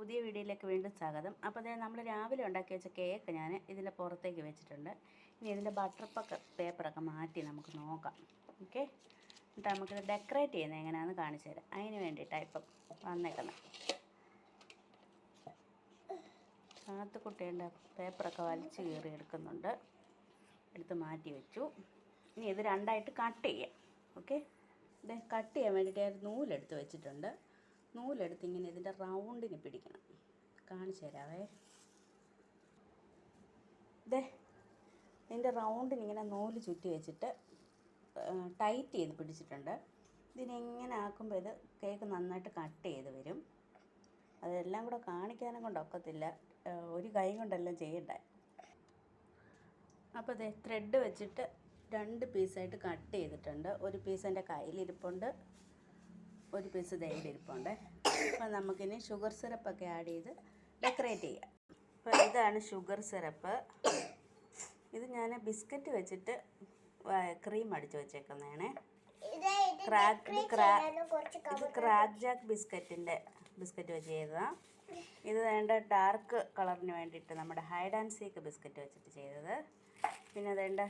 പുതിയ വീഡിയോയിലേക്ക് വീണ്ടും സ്വാഗതം. അപ്പോൾ അതായത് നമ്മൾ രാവിലെ ഉണ്ടാക്കി വെച്ച കേക്ക് ഞാൻ ഇതിന്റെ പുറത്തേക്ക് വെച്ചിട്ടുണ്ട്. ഇനി ഇതിന്റെ ബട്ടർ പക്ക പേപ്പറൊക്കെ മാറ്റി നമുക്ക് നോക്കാം. ഓക്കെ എന്നിട്ട് നമുക്കിത് ഡെക്കറേറ്റ് ചെയ്യുന്നത് എങ്ങനെയാണെന്ന് കാണിച്ചു തരാം. അതിന് വേണ്ടിയിട്ടാണ് ഇപ്പം വന്നേക്കുന്നത്. കാത്തുകുട്ടിയുടെ പേപ്പറൊക്കെ വലിച്ച് കീറി എടുക്കുന്നുണ്ട്. എടുത്ത് മാറ്റി വെച്ചു. ഇനി ഇത് രണ്ടായിട്ട് കട്ട് ചെയ്യാം. ഓക്കെ ഇത് കട്ട് ചെയ്യാൻ വേണ്ടിയിട്ട് നൂലെടുത്ത് വെച്ചിട്ടുണ്ട്. നൂലെടുത്ത് ഇങ്ങനെ ഇതിന്റെ റൗണ്ടിന് പിടിക്കണം. കാണിച്ചു തരാവേ. ഇതേ ഇതിന്റെ റൗണ്ടിന് ഇങ്ങനെ നൂൽ ചുറ്റി വെച്ചിട്ട് ടൈറ്റ് ചെയ്ത് പിടിച്ചിട്ടുണ്ട്. ഇതിനെങ്ങനെ ആക്കുമ്പോൾ ഇത് കേക്ക് നന്നായിട്ട് കട്ട് ചെയ്ത് വരും. അതെല്ലാം കൂടെ കാണിക്കാനും കൊണ്ട് ഒക്കത്തില്ല. ഒരു കൈ കൊണ്ടെല്ലാം ചെയ്യണ്ട? അപ്പോൾ അതെ ത്രെഡ് വെച്ചിട്ട് രണ്ട് പീസായിട്ട് കട്ട് ചെയ്തിട്ടുണ്ട്. ഒരു പീസ് എന്റെ കയ്യിലിരിപ്പുണ്ട്. ഒരു പീസ് ഇരിപ്പുണ്ട്. അപ്പോൾ നമുക്കിനി ഷുഗർ സിറപ്പൊക്കെ ആഡ് ചെയ്ത് ഡെക്കറേറ്റ് ചെയ്യാം. അപ്പോൾ ഇതാണ് ഷുഗർ സിറപ്പ് ഇത് ഞാൻ ബിസ്ക്കറ്റ് വെച്ചിട്ട് ക്രീം അടിച്ച് വെച്ചേക്കുന്നതാണ്. ക്രാക്ക് ഇത് ക്രാ ഇത് ക്രാക്ക് ജാക്ക് ബിസ്ക്കറ്റിന്റെ ബിസ്ക്കറ്റ് വെച്ച് ചെയ്തതാണ് ഇത് വേണ്ട ഡാർക്ക് കളറിന് വേണ്ടിയിട്ട് നമ്മുടെ ഹൈഡ് ആൻഡ് സീക്ക് ബിസ്ക്കറ്റ് വെച്ചിട്ട് ചെയ്തത്. പിന്നെ വേണ്ട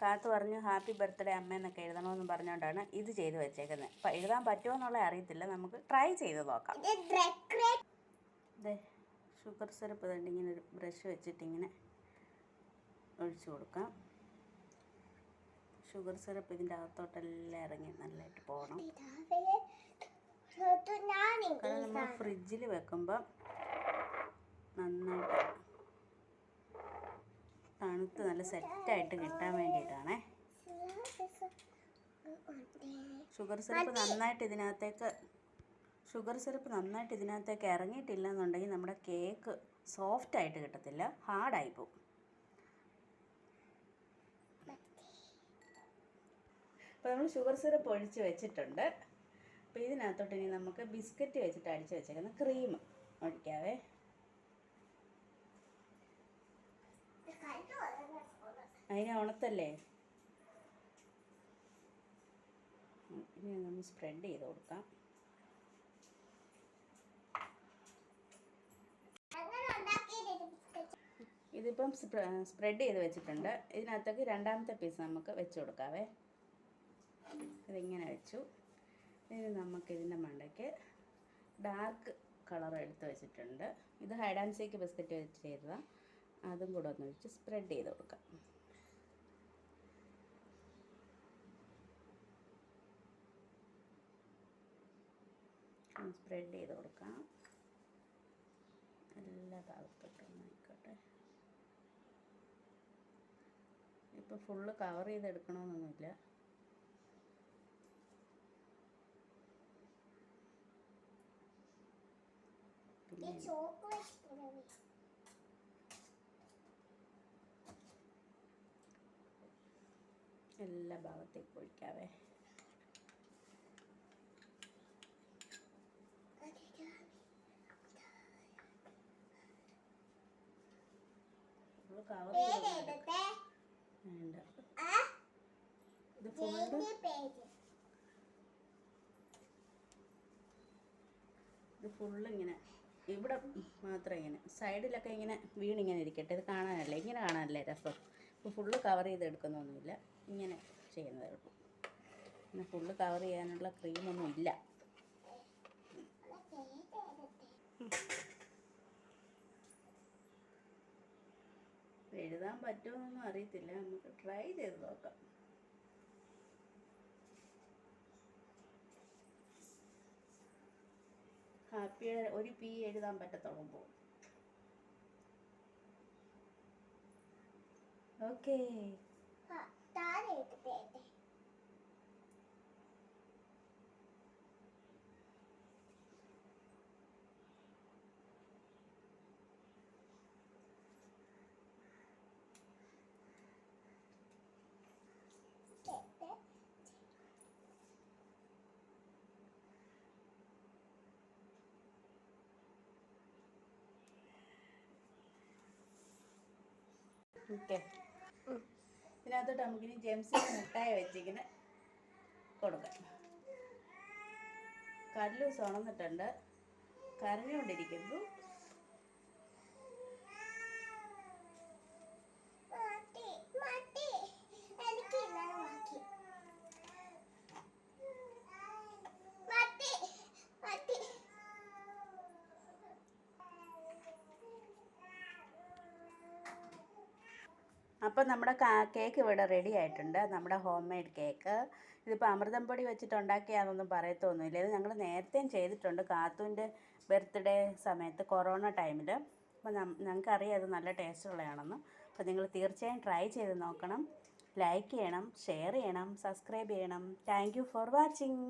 കാത്തു പറഞ്ഞു ഹാപ്പി ബർത്ത്ഡേ അമ്മ എന്നൊക്കെ എഴുതണമെന്ന് പറഞ്ഞുകൊണ്ടാണ് ഇത് ചെയ്ത് വെച്ചേക്കുന്നത്. അപ്പം എഴുതാൻ പറ്റുമോ എന്നുള്ള അറിയത്തില്ല. നമുക്ക് ട്രൈ ചെയ്ത് നോക്കാം. ഷുഗർ സിറപ്പ് തന്നെ ഇങ്ങനെ ഒരു ബ്രഷ് വെച്ചിട്ട് ഇങ്ങനെ ഒഴിച്ചു കൊടുക്കാം. ഷുഗർ സിറപ്പ് ഇതിന്റെ അകത്തോട്ടെല്ലാം ഇറങ്ങി നല്ലതായിട്ട് പോകണം. കാരണം നമ്മൾ ഫ്രിഡ്ജിൽ വെക്കുമ്പം നന്നായിട്ട് തണുത്ത് നല്ല സെറ്റായിട്ട് കിട്ടാൻ വേണ്ടിയിട്ടാണേ. ഷുഗർ സിറപ്പ് നന്നായിട്ട് ഇതിനകത്തേക്ക് ഷുഗർ സിറപ്പ് നന്നായിട്ട് ഇതിനകത്തേക്ക് ഇറങ്ങിയിട്ടില്ല എന്നുണ്ടെങ്കിൽ നമ്മുടെ കേക്ക് സോഫ്റ്റ് ആയിട്ട് കിട്ടത്തില്ല. ഹാർഡായി പോകും അപ്പോൾ നമ്മൾ ഷുഗർ സിറപ്പ് ഒഴിച്ച് വെച്ചിട്ടുണ്ട്. അപ്പോൾ ഇതിനകത്തോട്ട് ഇനി നമുക്ക് ബിസ്ക്കറ്റ് വെച്ചിട്ട് അടിച്ച് വെച്ചേക്കുന്ന ക്രീം ഒഴിക്കാവേ. അതിനെ ഉണത്തല്ലേ ഇനി നമ്മൾ സ്പ്രെഡ് ചെയ്ത് കൊടുക്കാം. ഇതിപ്പം സ്പ്രെഡ് ചെയ്ത് വെച്ചിട്ടുണ്ട്. ഇതിനകത്തേക്ക് രണ്ടാമത്തെ പീസ് നമുക്ക് വെച്ച് കൊടുക്കാവേ. ഇതിങ്ങനെ വെച്ചു. ഇനി നമുക്ക് ഇതിന്റെ മണ്ടയ്ക്ക് ഡാർക്ക് കളർ എടുത്ത് വെച്ചിട്ടുണ്ട്. ഇത് ഹൈഡ് ആൻഡ് സീക്ക് ബിസ്ക്കറ്റ് വെച്ച് ചെയ്തതാണ് അതും കൂടെ ഒന്ന് വെച്ച് സ്പ്രെഡ് ചെയ്ത് കൊടുക്കാം. സ്പ്രെഡ് ചെയ്ത് കൊടുക്കാം എല്ലാ ഭാഗത്തോട്ടും ആയിക്കോട്ടെ ഇപ്പോൾ ഫുള്ള് കവർ ചെയ്തെടുക്കണമെന്നൊന്നുമില്ല എല്ലാ ഭാഗത്തേക്കും ഒഴിക്കാവേ കവർ വേണ്ട. ഇത് ഫുള്ള് ഇങ്ങനെ. ഇവിടെ മാത്രം ഇങ്ങനെ. സൈഡിലൊക്കെ ഇങ്ങനെ വീണിങ്ങനെ ഇരിക്കട്ടെ. ഇത് കാണാനല്ല? ഇങ്ങനെ കാണാനല്ലേ രസം? ഇപ്പോൾ ഫുള്ള് കവർ ചെയ്തെടുക്കുന്നൊന്നുമില്ല. ഇങ്ങനെ ചെയ്യുന്നതേ ഉള്ളൂ. പിന്നെ ഫുള്ള് കവർ ചെയ്യാനുള്ള ക്രീമൊന്നും ഇല്ല എഴുതാൻ പറ്റുമെന്നൊന്നും അറിയത്തില്ല. നമുക്ക് ട്രൈ ചെയ്ത് നോക്കാം. ഹാപ്പിയുടെ ഒരു പി എഴുതാൻ പറ്റത്തുള്ളൂ. പോകും ഓക്കേ ഓക്കെ. ഇതിനകത്തോട്ട് നമുക്കിനി ജെംസിന് മുട്ടായി വെച്ചിങ്ങനെ കൊടുക്കാം. കല്ലൂസ് ഉണന്നിട്ടുണ്ട് കരഞ്ഞുകൊണ്ടിരിക്കുന്നു. അപ്പോൾ നമ്മുടെ കേക്ക് ഇവിടെ റെഡി ആയിട്ടുണ്ട്. നമ്മുടെ ഹോം മെയ്ഡ് കേക്ക് ഇതിപ്പോൾ അമൃതം പൊടി വെച്ചിട്ട് ഉണ്ടാക്കിയാണെന്നൊന്നും പറയത്തൊന്നുമില്ല. ഇത് ഞങ്ങൾ നേരത്തെയും ചെയ്തിട്ടുണ്ട്. കാത്തുവിന്റെ ബർത്ത്ഡേ സമയത്ത് കൊറോണ ടൈമിൽ അപ്പോൾ ഞങ്ങൾക്കറിയാം അത് നല്ല ടേസ്റ്റ് ഉള്ളതാണെന്ന്. അപ്പോൾ നിങ്ങൾ തീർച്ചയായും ട്രൈ ചെയ്ത് നോക്കണം. ലൈക്ക് ചെയ്യണം ഷെയർ ചെയ്യണം സബ്സ്ക്രൈബ് ചെയ്യണം. Thank for watching